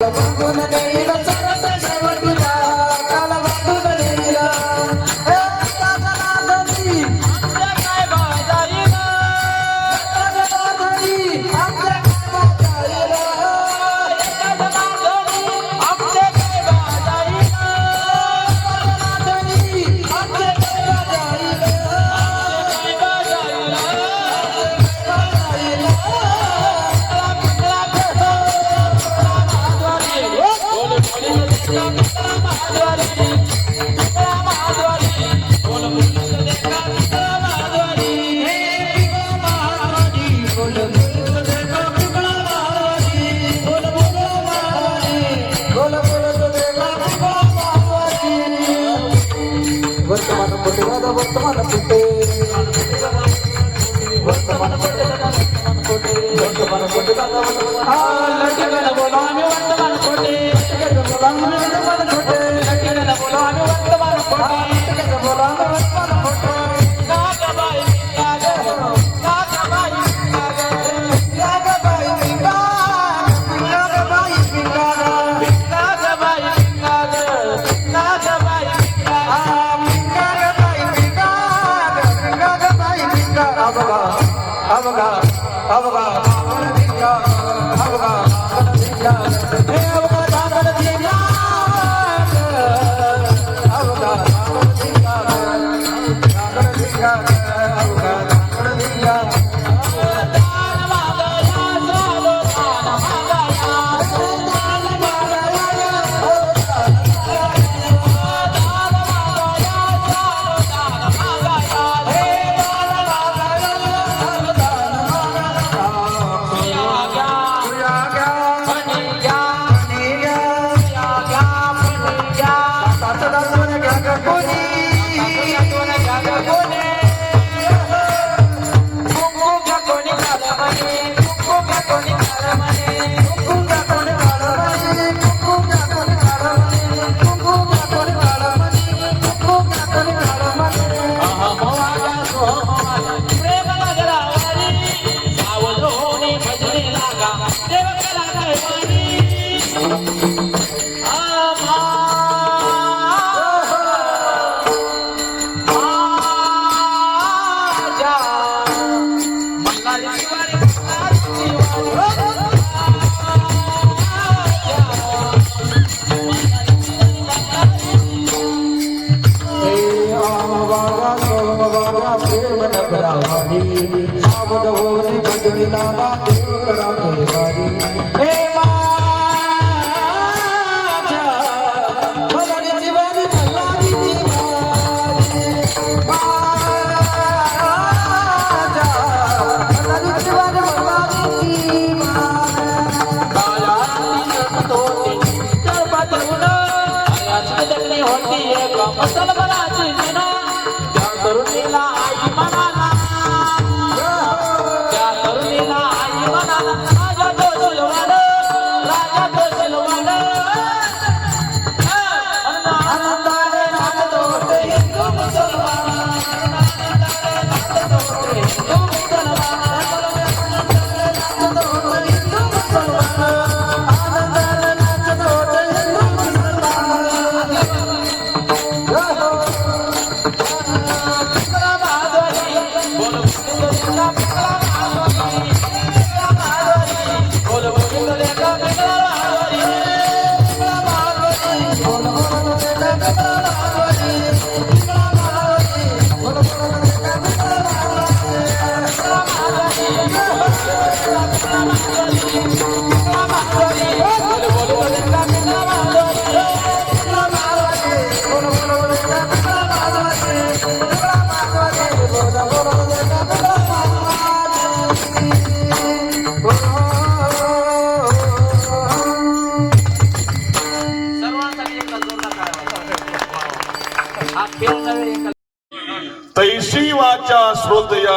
我不过那点。వర్తమాన పుట్టినద వర్తమాన పుట్టే. వర్తమాన పుట్టినద వర్తమాన పుట్టే. వర్తమాన పుట్టినద వర్తమాన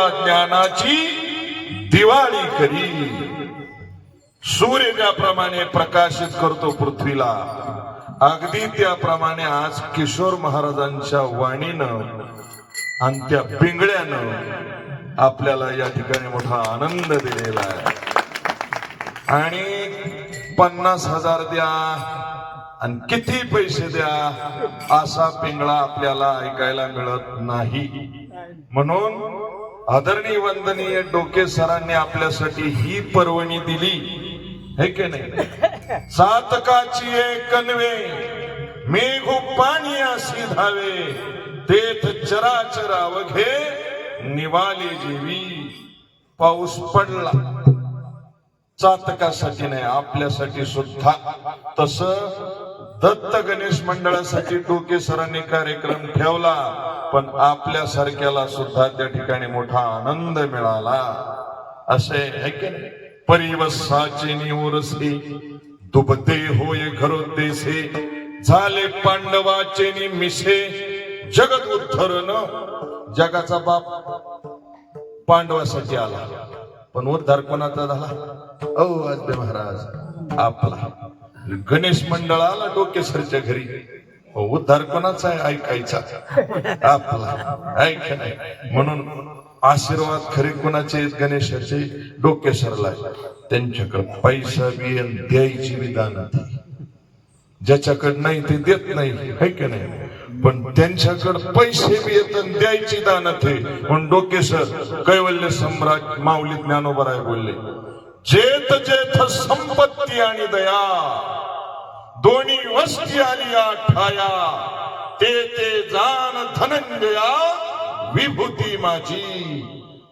ज्ञानाची दिवाळी करी. सूर्य ज्याप्रमाणे प्रकाशित करतो पृथ्वीला अगदी त्याप्रमाणे आज किशोर महाराजांच्या वाणीनं आणि त्या पिंगळ्यानं आपल्याला या ठिकाणी मोठा आनंद दिलेला आहे. आणि पन्नास हजार द्या आणि किती पैसे द्या असा पिंगळा आपल्याला ऐकायला मिळत नाही. म्हणून आदरणीय वंदनीय डोके सरांनी आपल्यासाठी ही पर्वणी दिली. हे की नाही? सातकाची एक कन्वे मेघू पाणी अशी धावे तेथ चराचराव घे निवाले जीवी. पाऊस पडला. चातकासाठी नाही आपल्यासाठी सुद्धा. तस दत्त गणेश मंडळासाठी डोके सरांनी कार्यक्रम ठेवला. पण आपल्यासारख्याला सुद्धा त्या ठिकाणी मोठा आनंद मिळाला. असे है की परिवसाचे निवरसे दुबते होय घरोदेसे झाले पांडवाचे नि मिसे जगत उद्धरण. जगाचा बाप पांडवासाठी आला. पण उद्धार कोणाचा झाला? औ आज महाराज आपला. गणेश मंडळाला डोकेसरच्या घरी. उद्धार कोणाचा आहे? ऐकायचा. आपला. ऐक नाही? म्हणून आशीर्वाद खरे कोणाचे आहेत? गणेशाचे डोकेसरला त्यांच्याकडे पैसा बी द्यायची विधान ज्याच्याकडे नाही ते देत नाही. है की नाही? पण त्यांच्याकडे पैसे बी येत द्यायची दान आहे. पण डोकेसर कैवल्य सम्राट माऊली ज्ञानोबराय बोलले जेत जेथ संपत्ती आणि दया. दोन्ही वस्ती आलिया ठाया ते ते जाण धनंजया विभूती माझी.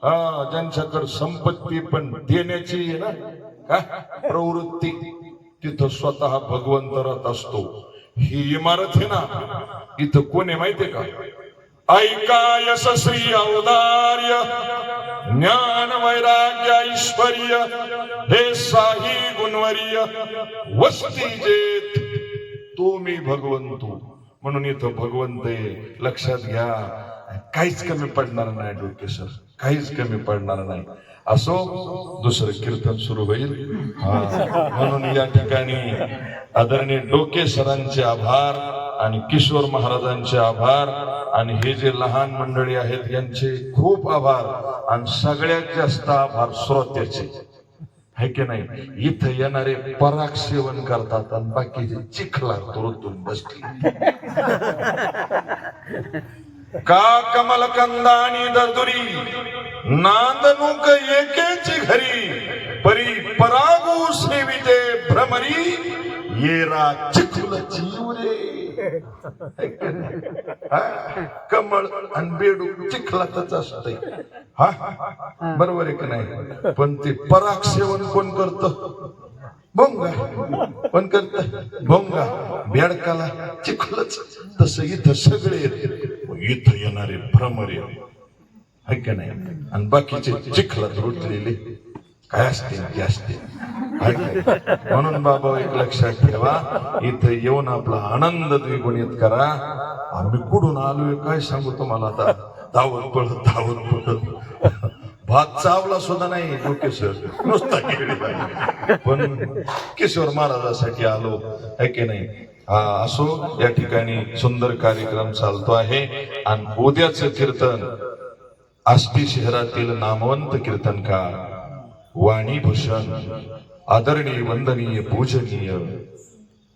हा ज्यांच्याकडे संपत्ती पण देण्याची आहे ना का प्रवृत्ती तिथं स्वतः भगवंत राहत असतो. ही इमारत आहे ना इथं कोण आहे माहितीये का? ऐका यशस्वी औदार्य. ज्ञान वैराग्य ऐश्वर्य हे साही गुणवर्य वस्ती जेत मी भगवंत. म्हणून इथं भगवंत आहे. लक्षात घ्या. काहीच कमी पडणार नाही डोकेश्वर काहीच कमी पडणार नाही. असो दुसरं कीर्तन सुरू होईल. म्हणून या ठिकाणी आदरणीय डोके सरांचे आभार. आणि किशोर महाराजांचे आभार. आणि हे जे लहान मंडळी आहेत यांचे खूप आभार. आणि सगळ्यात जास्त आभार श्रोत्याचे. है की नाही? इथं येणारे पराग सेवन करतात आणि बाकीचे चिखला तुरतून बसले का कमल कंदा आणि दर्दुरी नांदणूक एकेची घरी परी परागू सेविते भ्रमरी येरा चिखल जीवरे कमळ आणि बेडू चिखलातच असतंय. हा? बरोबर आहे की नाही? पण ते पराग सेवन कोण करत? भोंगा. पण करत? भोंगा. बेडकाला चिखलच. तस इथं सगळे इथं येणारे भ्रमर. आहे का नाही? आणि बाकीचे चिखलात रुटलेले काय असते ते असतील म्हणून बाबा एक लक्षात ठेवा इथं येऊन आपला आनंद द्विगुणित करा. आम्ही कुठून आलोय काय सांगू तुम्हाला आता? धावत पळत धावत पळत. भात चावला सुद्धा नाही डोकेश्वर नुसता पण किशोर महाराजासाठी आलो. है की नाही? हा असो या ठिकाणी सुंदर कार्यक्रम चालतो आहे. आणि उद्याचं कीर्तन आष्टी शहरातील नामवंत कीर्तनकार. वाणीभूषण आदरणीय वंदनीय पूजनीय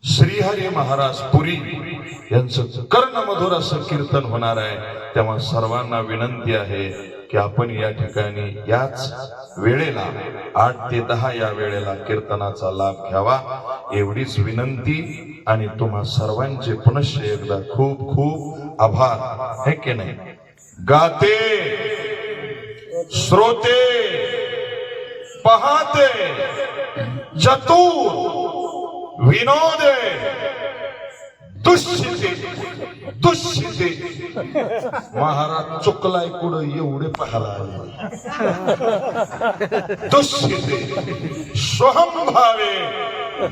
श्रीहरी महाराज पुरी यांचं कर्णमधुर असं कीर्तन होणार आहे. तेव्हा सर्वांना विनंती आहे की आपण या ठिकाणी याच वेळेला आठ ते दहा या वेळेला कीर्तनाचा लाभ घ्यावा. एवढीच विनंती आणि तुम्हा सर्वांचे पुनश्च एकदा खूप खूप आभार. हे की नाही? गाते श्रोते पहाते चतुर विनोदे दुष्यते दुष्यते. महाराज चुकलाय कुठं? एवढे पाहायला आले स्वहम स्वहंभावे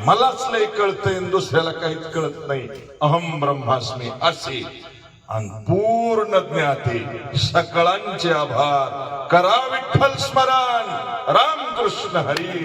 मलाच लय कळतंय दुसऱ्याला काहीच कळत नाही. अहम ब्रह्मास्मी असे. पूर्ण ज्ञाते सकळांचे आभार. करा विठ्ठल स्मरण. रामकृष्ण हरी.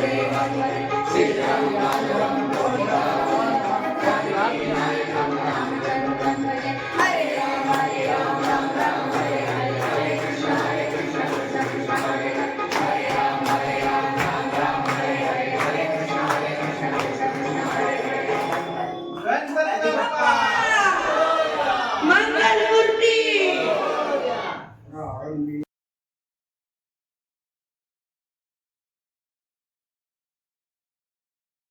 देवं श्रीरङ्गं